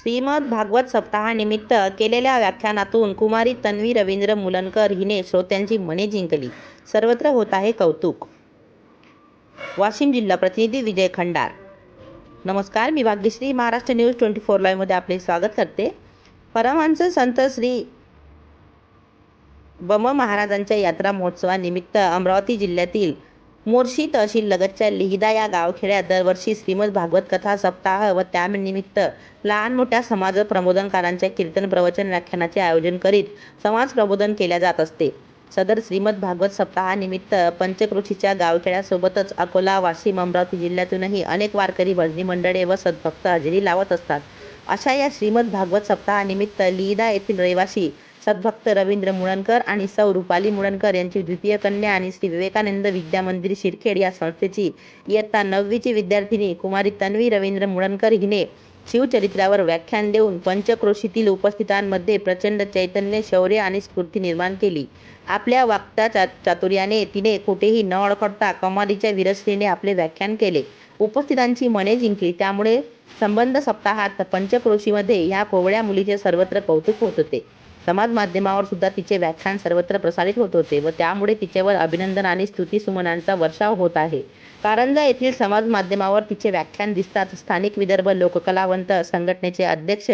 श्रीमद भागवत सप्ताहानिमित्त केलेल्या व्याख्यानातून कुमारी तन्वी रवींद्र मुलनकर हिने श्रोत्यांची मने जिंकली. सर्वत्र होत आहे कौतुक. वाशिम जिल्हा प्रतिनिधी विजय खंडार. नमस्कार मी Bhagyashree. Maharashtra news twenty four लाईव्हमध्ये आपले स्वागत करते. परमहंस संत श्री बम महाराजांच्या यात्रा महोत्सवानिमित्त अमरावती जिल्ह्यातील मोर्शी तहसील लगतच्या लिहिदा या गावखेड्यात दरवर्षी श्रीमद भागवत कथा सप्ताह व त्यानिमित्त लहान मोठ्या समाज प्रबोधनकारांच्या कीर्तन प्रवचन व्याख्यानाचे आयोजन करीत समाज प्रबोधन केल्या जात असते. सदर श्रीमद भागवत सप्ताहानिमित्त पंचक्रोशीच्या गावखेड्यासोबतच अकोला वाशिम अमरावती जिल्ह्यातूनही अनेक वारकरी भजनी मंडळे व सद्भक्त हजेरी लावत असतात. अशा या श्रीमद भागवत सप्ताहानिमित्त लिहिदा येथील रहिवासी सद्भक्त रवींद्र मुळणकर आणि सौ रुपाली मुळणकर यांची द्वितीय कन्या आणि श्री विवेकानंद विद्या मंदिर शिरखेड या संस्थेची इयत्ता नववीची विद्यार्थिनी कुमारी तन्वी रवींद्र मुळणकर हिने शिवचरित्रावर व्याख्यान देऊन पंचक्रोशीतील उपस्थितांमध्ये प्रचंड चैतन्य शौर्य आणि स्फूर्ती निर्माण केली. आपल्या वाक्ता चा चातुर्याने तिने कुठेही न अडखडता कमालीच्या विरस्तीने आपले व्याख्यान केले. उपस्थितांची मने जिंकली. त्यामुळे संबंध सप्ताहात पंचक्रोशीमध्ये ह्या कोवळ्या मुलीचे सर्वत्र कौतुक होत होते. समाज माध्यमावर सुद्धा तिचे व्याख्यान सर्वत्र प्रसारित होत होते व त्यामुळे तिच्यावर अभिनंदन आणि स्तुतीसुमनांचा वर्षाव होत आहे. कारंजा येथील समाज माध्यमावर तिचे व्याख्यान दिसतात. स्थानिक विदर्भ लोककलावंत संघटनेचे अध्यक्ष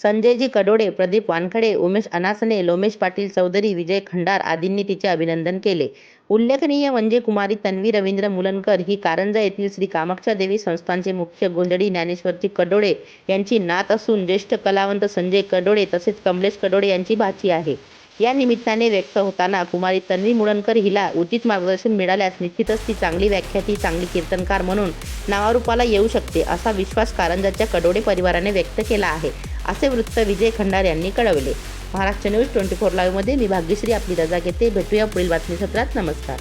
संजयजी कडोडे प्रदीप वानखडे उमेश अनासने लोमेश पाटील चौधरी विजय खंडार आदींनी तिचे अभिनंदन केले. उल्लेखनीय म्हणजे कुमारी तन्वी रवींद्र मुलनकर ही कारंजा येथील श्री कामाक्षा देवी संस्थानचे मुख्य गोंधळी ज्ञानेश्वरची कडोळे यांची नात असून ज्येष्ठ कलावंत संजय कडोळे तसेच कमलेश कडोळे यांची भाची आहे. या निमित्ताने व्यक्त होताना कुमारी तन्वी मुळणकर हिला उचित मार्गदर्शन मिळाल्यास निश्चितच ती चांगली व्याख्याती चांगली कीर्तनकार म्हणून नावारूपाला येऊ शकते असा विश्वास कारंजाच्या कडोडे परिवाराने व्यक्त केला आहे असे वृत्त विजय खंडार यांनी कळवले. महाराष्ट्र न्यूज ट्वेंटी फोर लाईव्हमध्ये मी भाग्यश्री आपली रजा घेते. भेटूया पुढील बातमी सत्रात. नमस्कार.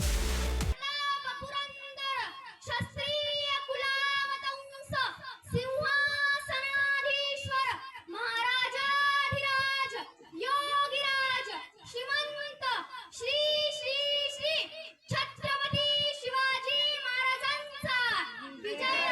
पुरंदर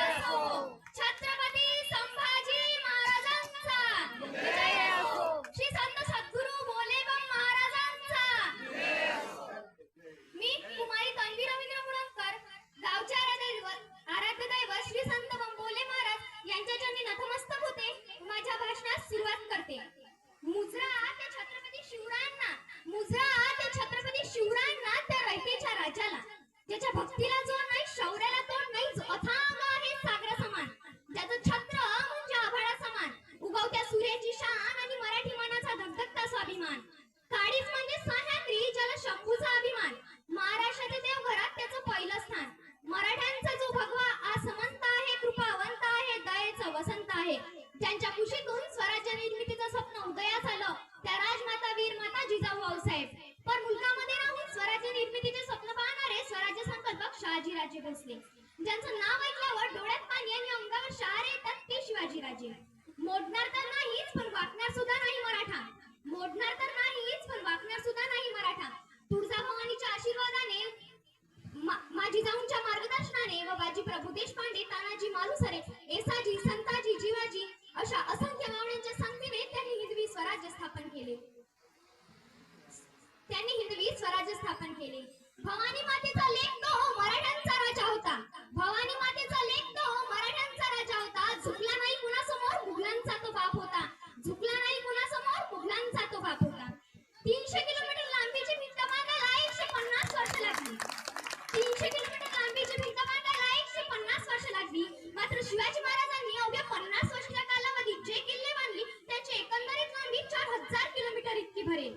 त्यांचं नाव ऐकल्यावर डोळ्यात पाणी आणि अंगावर शहर येतात ते शिवाजीराजे. मोडणार तर नाहीच पण वाकणार सुद्धा नाही मराठा. मोडणार तर नाहीच पण वाकणार सुद्धा नाही मराठा. तुळजा भवानीच्या आशीर्वादाने मा- माझी जाऊनच्या मार्गदर्शनाने व बाजी प्रभू देशपांडे तानाजी मालुसरे एसाजी संताजी जीवाजी अशा असंख्य मावळ्यांच्या संगतीने त्यांनी हिंदवी स्वराज्य स्थापन केले. त्यांनी हिंदवी स्वराज्य स्थापन केले. भवानी माते शिवाजी महाराजांनी अवघ्या पन्नास वर्षाच्या कालावधीत जे किल्ले बांधले त्याची एकंदरीत लांबी चार हजार किलोमीटर इतकी भरेल.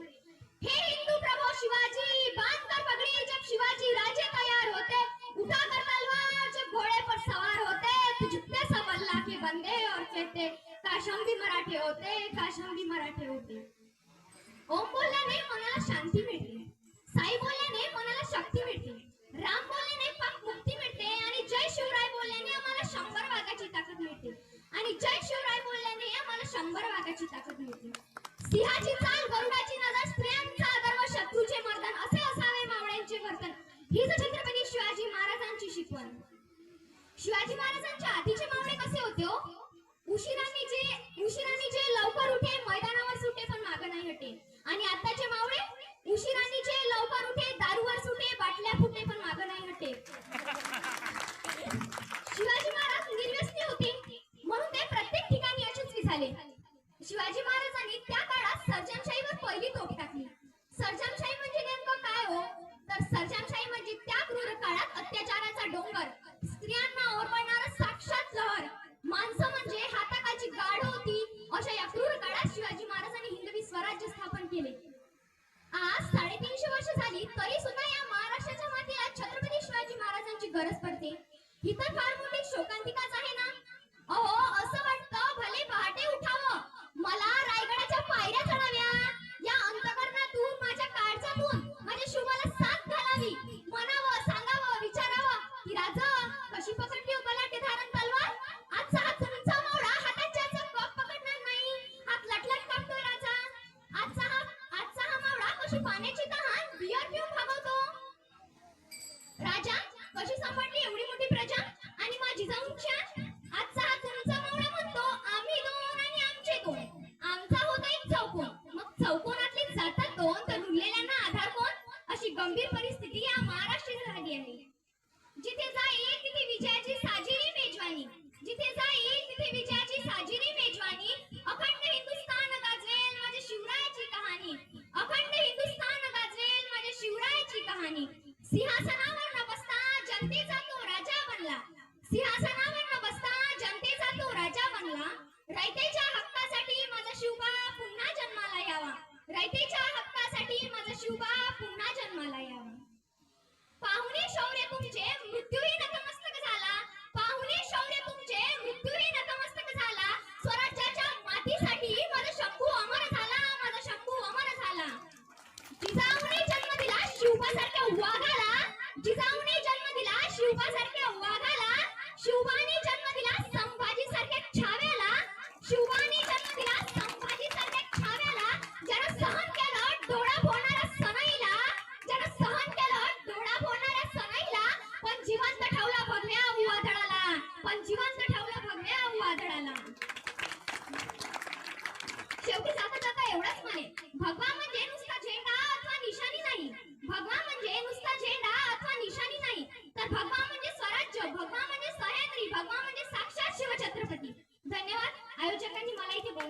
हे हिंदू प्रभू शिवाजी बांध कर पगड़ी जब शिवाजी राजे तैयार होते. उठा कर तलवार जब घोड़े पर सवार होते. तो झुकते सब अल्लाह के बंदे और कहते काश हम भी मराठे होते काश हम भी मराठे होते. ओम बोलल्याने मनाला शांती मिळते. साई बोलल्याने मनाला शक्ती मिळते. राम बोल करण्याची ताकद मिळते सिंहाची चाल गरुडाची नजर स्त्रियांचा गर्व शत्रूचे मर्दन असे असावे मावळ्यांचे वर्तन हीच छत्रपती शिवाजी महाराजांची शिकवण. शिवाजी महाराजांच्या आधीचे मावळे कसे होते हो? उशिराने जे उशिराने जे लवकर उठे मैदानावर सुटे पण माग नाही हटे. आणि आताचे मावळे उशिराने जे लवकर उठे दारूवर सुटे बाटल्या फुटे पण माग नाही हटे. शिवाजी महाराज निर्व्यसनी होते. म्हणून ते प्रत्येक ठिकाणी यशस्वी झाले ही तर फार मोठी शोकांतिकाच आहे. 是啊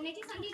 making something